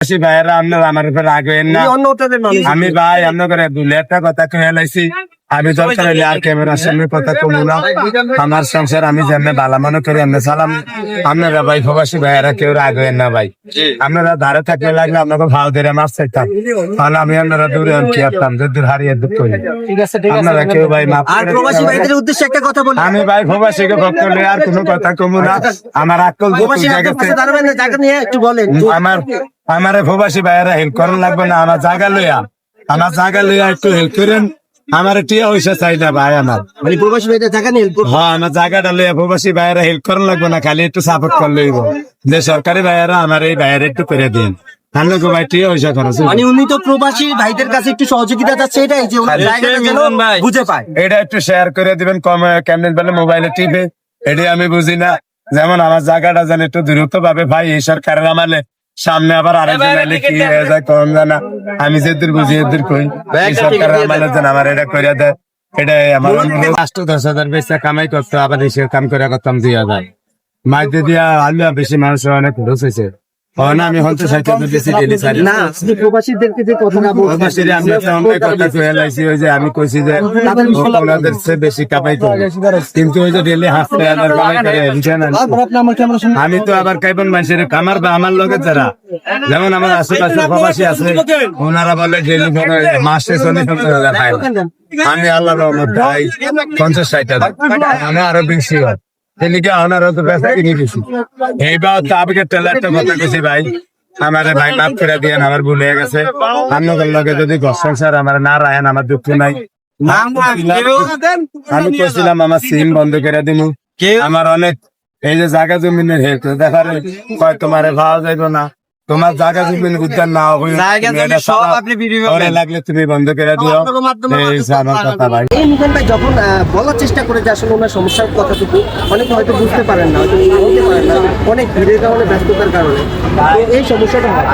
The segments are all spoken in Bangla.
প্রবাসী ভাইয়েরা আপনার আমার উপর না। আমি ভাই আপনার করে দুলে একটা কথা কয়ে লাইছি। আমি দরকার আর ক্যামেরার সামনে কথা কমু না। আমার সংসার আমি যেমনি ভালো মনে করি এমনি সালাম। আপনারা ভাই প্রবাসী ভাইয়েরা কেউ রাখবেন না ভাই। আপনারা ধারে থাকলে লাগলে আপনাকে ভাও ধরে মাছ চাইতাম তাহলে আমি আপনারা দূরে কি আসতাম যে দূর হারিয়ে দুঃখ করি। ঠিক আছে ঠিক আছে। আপনারা কেউ ভাই মাফ আর করে প্রবাসী দিন। ভাইদের উদ্দেশ্যে একটা কথা বলি। আমি ভাই প্রবাসীকে ভক্ত হলে আর কোনো কথা কমু না। আমার আকল প্রবাসী জায়গা নিয়ে একটু বলেন। আমার আমার প্রবাসী ভাইয়েরা হেল্প করেন লাগবে না আমার জায়গা লইয়া। আমার জায়গা লইয়া একটু হেল্প করেন। আমার টিয়া পয়সা চাই না ভাই আমার। মানে প্রবাসী ভাইদের জায়গা নিয়ে হ্যাঁ আমার জায়গাটা লইয়া প্রবাসী ভাইয়েরা হেল্প করেন লাগবে না খালি একটু সাপোর্ট করে লইব। যে সরকারি ভাইয়েরা আমার এই ভাইয়েরা একটু করে দিন। ভাই টিয়া পয়সা মানে উনি তো প্রবাসী ভাইদের কাছে একটু সহযোগিতা চাচ্ছে এটাই যে ওনার আরে জায়গাটা সেই যেন মিলন ভাই। বুঝে পায়। এটা একটু শেয়ার করে দিবেন কম কেমন বলে মোবাইলে টিপে। এটি আমি বুঝি না। যেমন আমার জায়গাটা যেন একটু দূরত্ব পাবে ভাই এই সরকারের আমালে সামনে আবার আরেকজন এলে কি হয়ে যায় কম জানা। আমি যেদুর বুঝি এদুর কই। সরকার যেন আমার এটা করে দেয়। এটা আমার। পাঁচ দশ হাজার বেশি কামাই করতে আবার এসে কাম করে করতাম দুই হাজার। মাইতে দিয়া আলু বেশি মানুষ অনেক খরচ হয়েছে। হয় না আমি হয়তো সাইকেল বেশি ডেলি সারি না প্রবাসীদেরকে যে কথাটা বলছেন প্রবাসীরা আমি একটা অন্য কথা কয়ে লাইছি ওই যে আমি কইছি যে ওনাদের চেয়ে বেশি কামাই করে কিন্তু ওই যে ডেলি হাসতে হাজার কামাই করে বুঝছেন আমি তো আবার কাইবন মানুষের কামার বা আমার লগে যারা। যেমন আমার আশেপাশে প্রবাসী আছে ওনারা বলে ডেলি মাসে চল্লিশ হাজার আমি আল্লাহ রহমত ভাই পঞ্চাশ ষাট হাজার। আমি আরও বেশি হয়। এদিকে আনার তো ব্যবসা কিনে দিছি এইবার তো আপনাকে একটা কথা ভাই। আমারে ভাই মাপ দিয়ে আমার ভুল হয়ে গেছে। আপনাদের লগে যদি ঘর সংসার আমার না রায়েন আমার দুঃখ নাই। আমি কইছিলাম আমার সিম বন্ধ করে দিন আমার অনেক এই যে জায়গা জমিনের হেল্প দেখার তোমার ভাওয়া যাইব না। তোমার জায়গা জমিন উদ্যান না হবে ওরে লাগলে তুমি বন্ধ করে দিও। এই আমার কথা ভাই। এই মিজান ভাই যখন আহ, বলার চেষ্টা করে যে আসলে ওনার সমস্যার কথাটুকু অনেকে হয়তো বুঝতে পারেন না হয়তো নিতে পারেন না অনেক ভিড়ের কারণে ব্যস্ততার কারণে। এই সমস্যাটা হয়।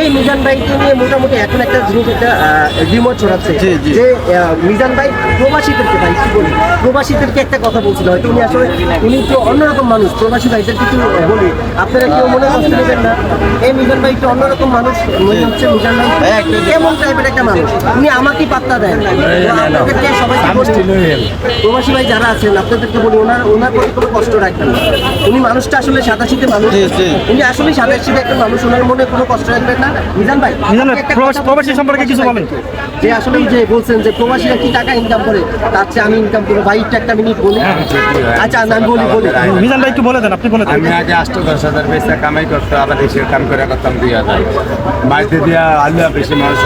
এই মিজান ভাইকে নিয়ে মোটামুটি এখন একটা জিনিস একটা রিমোট ছড়াচ্ছে। যে আহ, মিজান ভাই প্রবাসীদেরকে ভাই কি বলি? প্রবাসীদেরকে একটা কথা বলছিল হয়তো উনি আসলে উনি তো অন্যরকম মানুষ। প্রবাসী ভাইদেরকে একটু বলি আপনারা কেউ মনে করতে নেবেন না। এই মিজান ভাই একটু অন্যরকম মানুষ মনে হচ্ছে মিজান ভাই। কেমন টাইপের একটা মানুষ? উনি আমাকেই পাত্তা দেন। আপনাদেরকে সবাই প্রবাসী ভাই যারা আছেন আপনাদেরকে বলি ওনার ওনার প্রতি কোনো কষ্ট রাখবেন না। উনি মানুষটা আসলে সাদাশীতে মানুষ। উনি আসলে সাদাশীতে একটা মানুষ ওনার মনে কোনো কষ্ট রাখবেন না। মিজান ভাই প্রবাসী সম্পর্কে কিছু বলেন। যে আসলে যে বলছেন যে প্রবাসীরা কি টাকা ইনকাম করে তার চেয়ে আমি ইনকাম করব। ভাই একটা মিনিট বলি। আচ্ছা আমি বলি বলি। মিজান ভাই একটু বলে দেন আপনি বলে দেন। আমি আগে আষ্ট দশ হাজার পয়সা কামাই করতো আবার এসে কাম করে করতাম দুই হাজার। মাইতে দিয়া আলু বেশি মানুষ